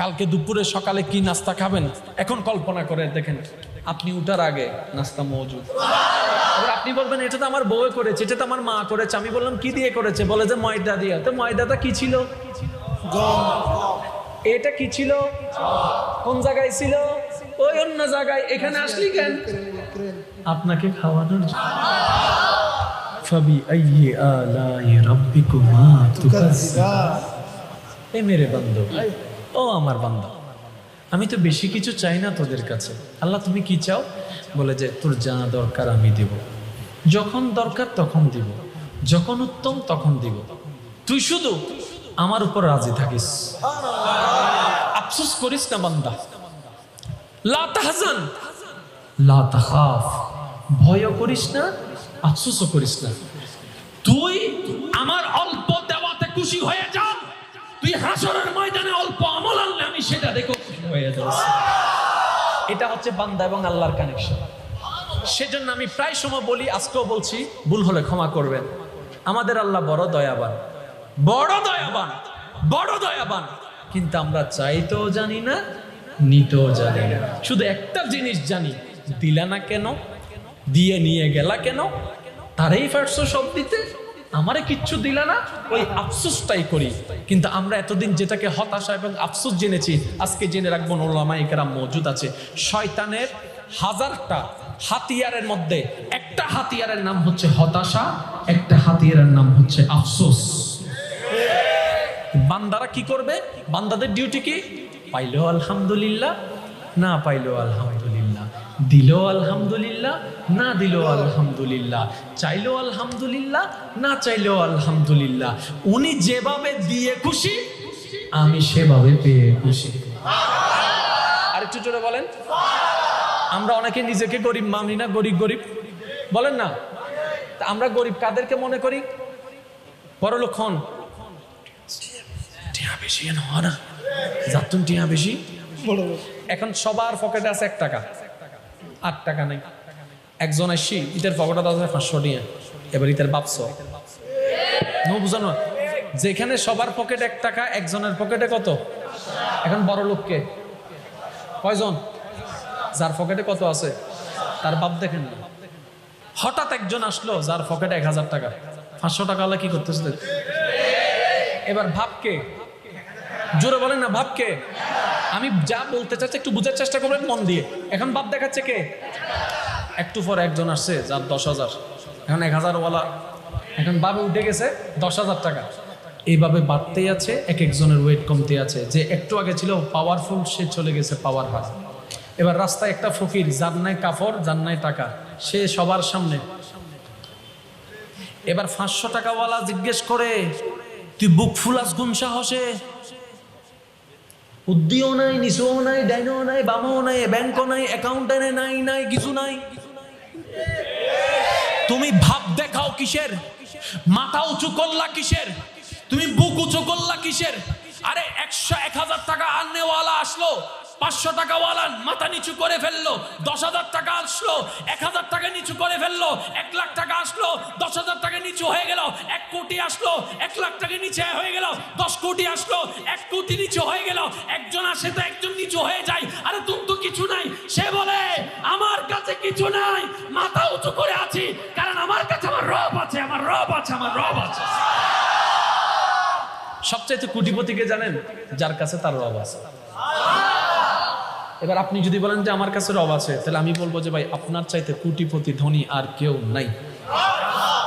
কালকে দুপুরে সকালে কি নাস্তা খাবেন? এখন কল্পনা করে দেখেন আপনি উঠার আগে নাস্তা মজুদ। আপনি বলবেন এটা তো আমার বউ করেছে এটা তো আমার মা করেছে। আমি বললাম কি দিয়ে করেছে? বলে যে ময়দা দিয়ে। তো ময়দাটা কি ছিল? এটা কি ছিল? কোন জায়গায় ছিল? ওই অন্য জায়গায়। এখানে আসলি কেন? আপনাকে খাওয়ানোর জন্য। এ মেরে বান্ধব। ও আমার বান্ধব আমি তো বেশি কিছু চাই না তোদের কাছে। আল্লাহ, তুমি কি চাও? বলে যে, তোর যা দরকার আমি দিব। যখন দরকার তখন দিব, যখন উত্তম তখন দিব। তুই শুধু আমার উপর রাজি থাকিস। আফসোস করিস না বান্দা। লা তাহজান। লা তাখাফ। ভয়ও করিস না, আফসোসও করিস না। তুই আমার অল্প দেওয়াতে খুশি হয়ে যা। তুই হাসরের ময়দানে অল্প আমল আনলে আমি সেটা দেখো খুশি হয়ে যাব। এটা হচ্ছে বান্দা এবং আল্লাহর কানেকশন সেজন্য আমি প্রায় সময় বলি, আজকেও বলছি, ভুল হলে ক্ষমা করবেন। আমাদের আল্লাহ বড় দয়াবান। বড় দয়াবান বড় দয়াবান। কিন্তু আমরা চাইতেও জানি না, নিতেও জানি না। শুধু একটা জিনিস জানি, দিলা না কেন, দিয়ে নিয়ে গেলা কেন, তারাই পারছ সব দিতে। আমারে কিচ্ছু দিলা না, ওই আফসোসটাই করি। কিন্তু আমরা এতদিন যেটাকে হতাশা এবং আফসোস জেনেছি, আজকে জেনে রাখব নোলামা একরাম মজুদ আছে। শয়তানের হাজারটা হাতিয়ারের মধ্যে একটা হাতিয়ারের নাম হচ্ছে হতাশা, একটা হাতিয়ারের নাম হচ্ছে আফসোস। বান্দারা কি করবে? বান্দাদের ডিউটি কি? পাইলো আলহামদুলিল্লাহ, না পাইলো আলহামদুলিল্লাহ। দিল আলহামদুলিল্লাহ না দিল আলহামদুলিল্লাহ। চাইলো আলহামদুলিল্লাহ না চাইলো আলহামদুলিল্লাহ। উনি যেভাবে দিয়ে খুশি আমি সেভাবে পেয়ে খুশি। আর একটু জোরে বলেন। আমরা অনেকে নিজেকে গরিব মানি না গরিব গরিব। বলেন না। আমরা গরিব কাদেরকে মনে করি? বড় লোক হন। টিয়া বেশি না। যাতুন টিয়া বেশি। এখন সবার পকেটে আছে এক টাকা। আট টাকা নেই। একজন আসি, ইটার পকেটে আছে পাঁচশো টিয়া এবার ইটার বাপস। বুঝানো যেখানে সবার পকেট এক টাকা, একজনের পকেটে কত? এখন বড় লোককে। কয়জন? যার পকেটে কত আছে? তার বাপ দেখেন না। হঠাৎ একজন আসলো, যার পকেটে এক হাজার টাকা। পাঁচশো টাকা হলে কি করতেছে এবার ভাবকে। জোরে বলেন না, ভাবকে। আমি যা বলতে চাচ্ছি একটু বুঝার চেষ্টা করবেন মন দিয়ে। এখন বাপ দেখাচ্ছে কে? একটু পর একজন আসছে, যার দশ হাজার। এখন এক হাজার ওয়ালা এখন বাবে উঠে গেছে দশ হাজার টাকা। এইভাবে বাড়তেই আছে, এক একজনের ওয়েট কমতে আছে। যে একটু আগে ছিল পাওয়ারফুল সে চলে গেছে পাওয়ার হার এবার রাস্তায় একটা ফকির, যার নাই কাপড় যার নাই টাকা, সে সবার সামনে। এবার পাঁচশো টাকাওয়ালা জিজ্ঞেস করে, তুই বুক ফুলাস গুণ সাহসে? উদ্দিও নাই, নিচুও নাই, ডাইনও নাই, বামও নাই, ব্যাংকও নাই, অ্যাকাউন্টে নাই নাই কিছু নাই। তুমি ভাব দেখাও কিসের? মাথা উঁচু করলা কিসের? তুমি বুক উঁচু করলা কিসের? আরে একশো এক হাজার টাকা আননেওয়ালা আসলো। পাঁচশো টাকা ওয়ালান, মাথা নিচু করে ফেলল, দশ হাজার টাকা আসলো, এক হাজার টাকা নিচু করে ফেলল, এক লাখ টাকা আসলো, দশ হাজার টাকা নিচু হয়ে গেল, এক কোটি আসলো, এক লাখ টাকা নিচে হয়ে গেল, দশ কোটি আসলো, এক কোটি নিচু হয়ে গেল, একজন আসে তো একজন নিচু হয়ে যায়। আরে তুমি তো কিছু নাই। সে বলে, আমার কাছে কিছু নাই, মাথা উঁচু করে আছি, কারণ আমার কাছে আমার রব আছে, আমার রব আছে, আমার রব আছে। সবচাইতে কোটিপতিকে জানেন, যার কাছে তার রব আছে। এবার আপনি যদি বলেন যে আমার কাছে রব আছে তাহলে আমি বলব যে ভাই আপনার চাইতে কোটিপতি ধনী আর কেউ নাই।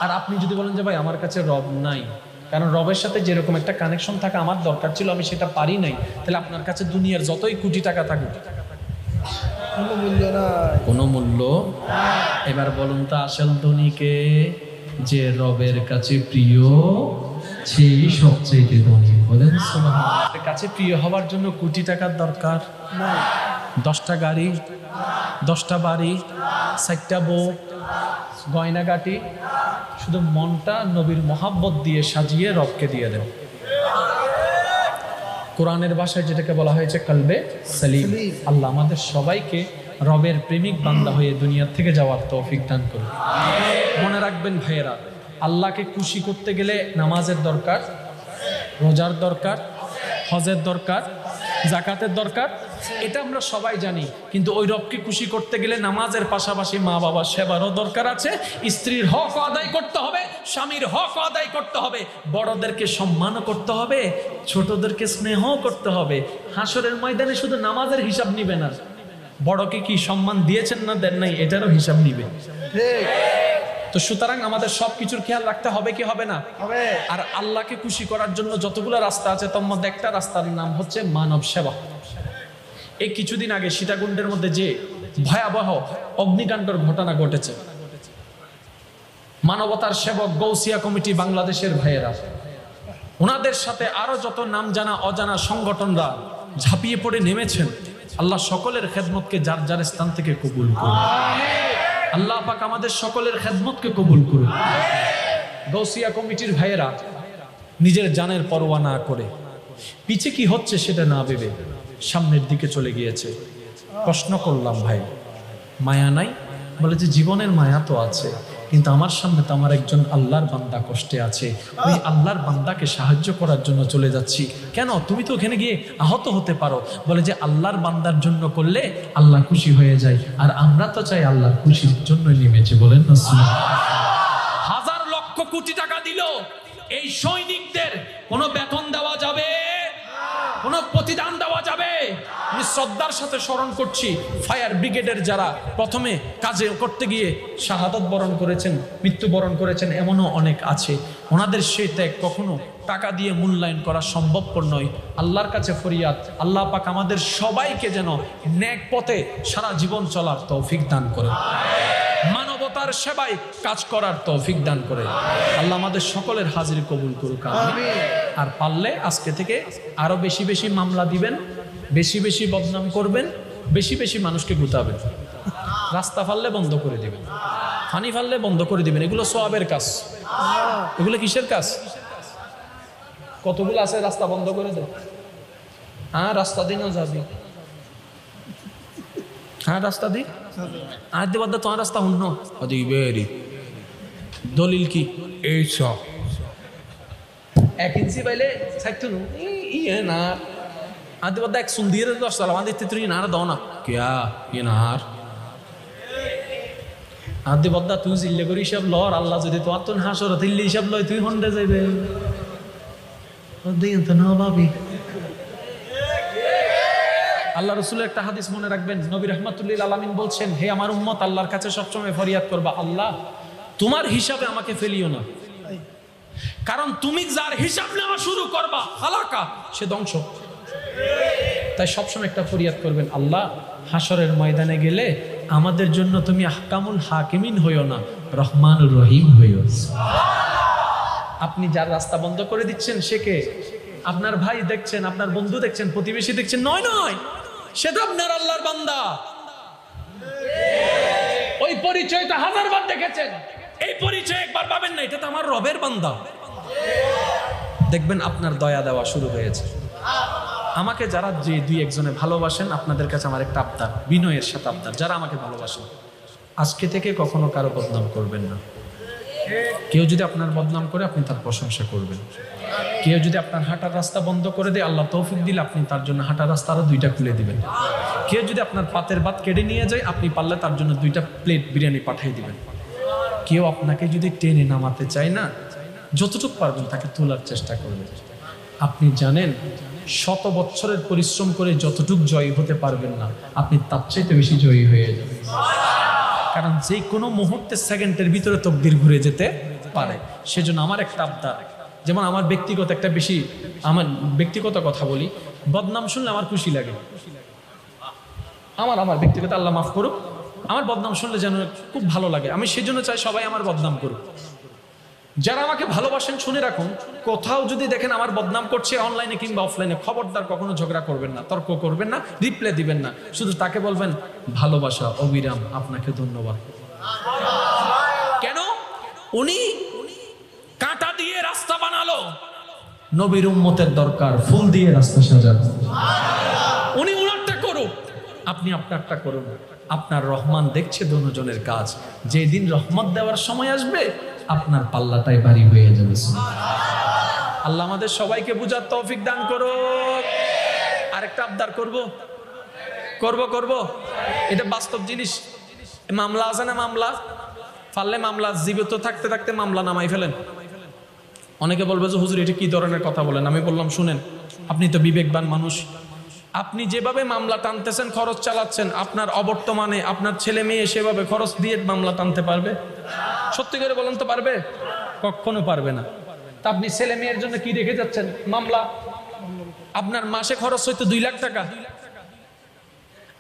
আর আপনি যদি বলেন যে ভাই আমার কাছে রব নাই কারণ রবের সাথে যেরকম একটা কানেকশন থাকা আমার দরকার ছিল আমি সেটা পারি নাই তাহলে আপনার কাছে দুনিয়ার যতই কোটি টাকা থাকুক কোনো মূল্য নাই। কোনো মূল্য এবার বলুন তো আসল ধনীকে যে রবের কাছে প্রিয় সেই সবচেয়ে ধনী? বলেন। কাছে প্রিয় হওয়ার জন্য কোটি টাকার দরকার? নাই। দশটা গাড়ি, দশটা বাড়ি, চারটা বউ, গয়নাগাটি, শুধু মনটা নবীর মহাব্বত দিয়ে সাজিয়ে রবকে দিয়ে দেন কোরআনের ভাষায় যেটাকে বলা হয়েছে কালবে সালিম। আল্লাহ আমাদের সবাইকে রবের প্রেমিক বান্দা হয়ে দুনিয়ার থেকে যাওয়ার তৌফিক দান করুন মনে রাখবেন ভাইয়েরা, আল্লাহকে খুশি করতে গেলে নামাজের দরকার, রোজার দরকার, হজের দরকার, জাকাতের দরকার এটা আমরা সবাই জানি কিন্তু ওই রবকে খুশি করতে গেলে নামাজের পাশাপাশি মা বাবার সেবারও দরকার আছে স্ত্রীর হক আদায় করতে হবে স্বামীর হক আদায় করতে হবে বড়দেরকে সম্মানও করতে হবে ছোটদেরকে স্নেহ করতে হবে। হাসরের ময়দানে শুধু নামাজের হিসাব নিবে না। বড়কে কি সম্মান দিয়েছেন না দেন নাই এটারও হিসাব নিবে। তো সুতরাং আমাদের সব কিছুর খেয়াল রাখতে হবে কি হবে না? হবে। আর আল্লাহকে খুশি করার জন্য যতগুলো রাস্তা আছে তার মধ্যে একটা রাস্তার নাম হচ্ছে মানব সেবা। এই কিছুদিন আগে সীতাকুণ্ডের মধ্যে যে ভয়াবহ অগ্নিকাণ্ডর ঘটনা ঘটেছে, মানবতার সেবক গৌসিয়া কমিটি বাংলাদেশের ভাইয়েরা, ওনাদের সাথে আরও যত নাম জানা অজানা সংগঠনরা ঝাঁপিয়ে পড়ে নেমেছেন, আল্লাহ সকলের খেদমতকে যার যার স্থান থেকে কবুল করুন। আল্লাহ পাক আমাদের সকলের খেদমতকে কবুল করুন। গৌসিয়া কমিটির ভাইয়েরা নিজের জানের পরোয়া না করে পিছে কি হচ্ছে সেটা না ভেবে সামনের দিকে চলে গিয়েছে। প্রশ্ন করলাম, ভাই, মায়া নাই? বলে যে, জীবনের মায়া তো আছে, কিন্তু আমার সামনে তো আমার একজন আল্লাহর বান্দা কষ্টে আছে। ওই আল্লাহর বান্দাকে সাহায্য করার জন্য চলে যাচ্ছি। কেন? তুমি তো ওখানে গিয়ে আহত হতে পারো। বলে যে, আল্লাহর বান্দার জন্য করলে আল্লাহ খুশি হয়ে যায়, আর আমরা তো চাই আল্লাহর খুশির জন্যই নেমেছি। বলেন না হাজার লক্ষ কোটি টাকা দিল। এই সৈনিকদের কোনো বেতন দেওয়া যাবে? কোনো প্রতিদান দেওয়া যাবে। আমি শ্রদ্ধার সাথে স্মরণ করছি, ফায়ার ব্রিগেডের যারা প্রথমে কাজে করতে গিয়ে শাহাদত বরণ করেছেন, মৃত্যুবরণ করেছেন, এমনও অনেক আছে। ওনাদের সেই ত্যাগ কখনো টাকা দিয়ে মূল্যায়ন করা সম্ভবপর নয়। আল্লাহর কাছে ফরিয়াদ, আল্লাহ পাক আমাদের সবাইকে যেন ন্যাক পথে সারা জীবন চলার তৌফিক দান করে মানবতার সেবায় কাজ করার তৌফিক দান করে। আল্লাহ আমাদের সকলের হাজির কবুল করুক আর পারলে আজকে থেকে আরও বেশি বেশি মামলা দিবেন বেশি বেশি বদনাম করবেন বেশি বেশি মানুষকে গুতাবেন। রাস্তা ফাললে বন্ধ করে দিবেন ফানি ফাললে বন্ধ করে দিবেন। এগুলো সোয়াবের কাজ। এগুলো কিসের কাজ? কতগুলো আছে রাস্তা বন্ধ করে দেয় হ্যাঁ রাস্তা দিনও যাবি। হ্যাঁ রাস্তা দি। আর দেবার দা তোমার রাস্তা হুন্ন অদি বেরি দলিল কি? এই সব। এক ইঞ্চি পাইলে থাকতো নু ইয়ে না। আর দেবার দা এক সুন দিয়ে দশ সাল আমাদের তুই না দাও না। কিয়া? ইয়ে না আর আর দেবার দা তুই জিল্লে করি হিসাব লর আল্লাহ যদি তোমার তো হাসর তিল্লি হিসাব লয় তুই হন্ডে যাইবে। দিন তো না ভাবি। আল্লাহ রসুলের একটা হাদিস মনে রাখবেন, নবী রহমাতুল্লিল আলমিন বলছেন, হে আমার উম্মত, আল্লাহর কাছে সবসময় ফরিয়াদ করবা। আল্লাহ, তোমার হিসাবে আমাকে ফেলিও না। কারণ তুমি যার হিসাব নেওয়া শুরু করবা হালাকা সে ধ্বংস। তাই সবসময় একটা ফরিয়াদ করবেন, আল্লাহ হাসরের ময়দানে গেলে আমাদের জন্য তুমি আহকামুল হাকিমিন হইও না রহমান রহিম হইও আপনি যার রাস্তা বন্ধ করে দিচ্ছেন, সে কে? আপনার ভাই দেখছেন, আপনার বন্ধু দেখছেন, প্রতিবেশী দেখছেন, নয় নয়। সে তো আপনার আল্লাহর বান্দা। ওই পরিচয়টা হাজার বার দেখেছেন। এই পরিচয় একবার পাবেন না, এটা তো আমার রবের বান্দা। দেখবেন আপনার দয়া দেওয়া শুরু হয়েছে। আমাকে যারা যে দুই একজনে ভালোবাসেন, আপনাদের কাছে আমার একটা আবদার, বিনয়ের সাথে আবদার, যারা আমাকে ভালোবাসেন। আজকে থেকে কখনো কারও বদনাম করবেন না। কেউ যদি আপনার বদনাম করে, আপনি তার প্রশংসা করবেন। কেউ যদি আপনার হাঁটার রাস্তা বন্ধ করে দেয়, আল্লাহ তৌফিক দিলে আপনি তার জন্য হাঁটার রাস্তা আরও দুইটা খুলে দিবেন। কেউ যদি আপনার পাতের ভাত কেড়ে নিয়ে যায়, আপনি পারলে তার জন্য দুইটা প্লেট বিরিয়ানি পাঠিয়ে দিবেন। কেউ আপনাকে যদি টেনে নামাতে চায় না, যতটুকু পারবেন তাকে তোলার চেষ্টা করবেন। আপনি জানেন, শত বছরের পরিশ্রম করে যতটুক জয়ী হতে পারবেন না, আপনি তার চাইতে বেশি জয়ী হয়ে যাবেন। কারণ যে কোনো মুহূর্তে সেকেন্ডের ভিতরে তকদির ঘুরে যেতে পারে। সেজন্য আমার একটা আবদার যেমন আমার ব্যক্তিগত একটা বেশি, আমার ব্যক্তিগত কথা বলি, বদনাম শুনলে আমার খুশি লাগে। আমার আমার ব্যক্তিগত, আল্লাহ মাফ করুক, আমার বদনাম শুনলে যেন খুব ভালো লাগে। আমি সেজন্য চাই সবাই আমার বদনাম করুক। যারা আমাকে ভালোবাসেন, শুনে রাখুন, কোথাও যদি দেখেন আমার বদনাম করছে অনলাইনে কিংবা অফলাইনে খবরদার কখনো ঝগড়া করবেন না, তর্ক করবেন না রিপ্লাই দিবেন না। শুধু তাকে বলবেন, ভালোবাসা অবিরাম, আপনাকে ধন্যবাদ। কেন? উনি কাঁটা দিয়ে রাস্তা বানালো নবীর উম্মতের দরকার, ফুল দিয়ে রাস্তা সাজানো। উনি উনারটা করুক। আপনি আপনারটা করুন। আপনার রহমান দেখছে দুজনের কাজ। যেদিন রহমত দেওয়ার সময় আসবে, আপনার পাল্লাটাই বাড়ি হয়ে যাবে। আল্লাহ আমাদের সবাইকে বুঝার তৌফিক দান করুক। আরেকটা আবদার করব। করব করব। এটা বাস্তব জিনিস। মামলা আছে না মামলা? পারলে মামলা, জীবিত থাকতে থাকতে মামলা নামাই ফেলেন। অনেকে বলবে যে, হুজুর, এটা কি ধরনের কথা বলেন? আমি বললাম, শুনেন, আপনি তো বিবেকবান মানুষ। আপনি যেভাবে মামলা টানতেছেন, খরচ চালাচ্ছেন, আপনার অবর্তমানে আপনার ছেলে মেয়ে সেভাবে খরচ দিয়ে মামলা টানতে পারবে? সত্যি করে বলেন তো পারবে? কখনো পারবে না। তা আপনি ছেলে মেয়ের জন্য কি রেখে যাচ্ছেন? মামলা? আপনার মাসে খরচ হইতো দুই লাখ টাকা।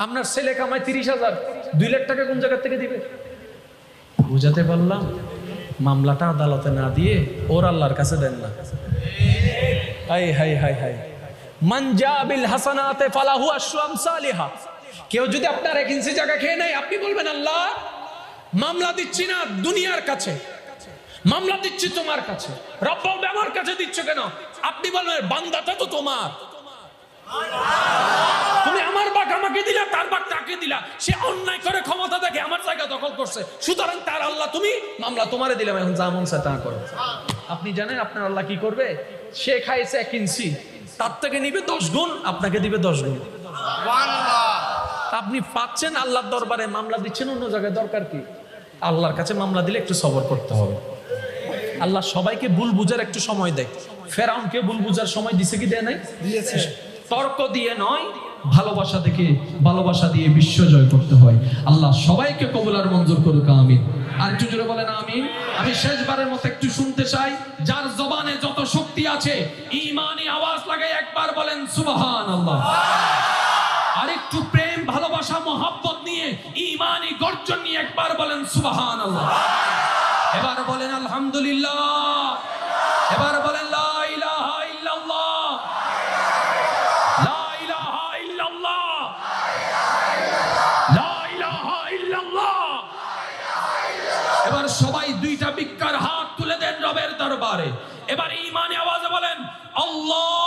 আপনার ছেলে কামায় তিরিশ হাজার। দুই লাখ টাকা কোন জায়গা থেকে দিবে? বুঝাতে পারলাম? মামলাটা আদালতে না দিয়ে ওর আল্লাহর কাছে দেন না। হাই হাই হাই হাসানাতে কেউ যদি আপনার জায়গা খেয়ে নেয়, আপনি মামলা দিচ্ছি না দুনিয়ার কাছে। মামলা দিচ্ছি তোমার কাছে। আমার কাছে দিচ্ছ কেন? আপনি বলবেন, বান্দাটা তো তোমার। তুমি আমার বাঘ আমাকে দিলা, তার বাঘ তাকে দিলা। সে অন্যায় করে ক্ষমতা দেখে আমার জায়গা দখল করছে। সুতরাং তার আল্লাহ তুমি, মামলা তোমারে দিলাম, এখন যা মন তা করো। আপনি জানেন আপনার আল্লাহ কি করবে? সে খাইছে এক ইঞ্চি। তার থেকে নিবে দশ গুণ, আপনাকে দিবে দশ গুণ। আপনি পাচ্ছেন আল্লাহর দরবারে মামলা দিচ্ছেন, অন্য জায়গায় দরকার কি? আল্লাহর কাছে মামলা দিলে একটু সবর করতে হবে। আল্লাহ সবাইকে ভুল বুঝার একটু সময় দেয়। ফেরাউনকে ভুল বুঝার সময় দিছে কি দেয় নাই? দিয়েছে। তর্ক দিয়ে নয়, ভালোবাসা থেকে ভালোবাসা দিয়ে বিশ্ব জয় করতে হয়। আল্লাহ সবাইকে কবুল আর মঞ্জুর করুক, আমিন। আর একটু জোরে বলেন, আমিন। আমি শেষবারের মতো একটু শুনতে চাই, যার জবানে যত শক্তি আছে ইমানি আওয়াজ লাগাই একবার বলেন সুবহান আল্লাহ আর একটু প্রেম, ভালোবাসা, মোহাব্বত নিয়ে ইমানি গর্জন নিয়ে একবার বলেন সুবহান আল্লাহ এবার বলেন, আলহামদুলিল্লাহ। এবার বলেন দুইটা বিক্কার হাত তুলে দেন রবের দরবারে। এবার ইমানে আওয়াজে বলেন আল্লাহু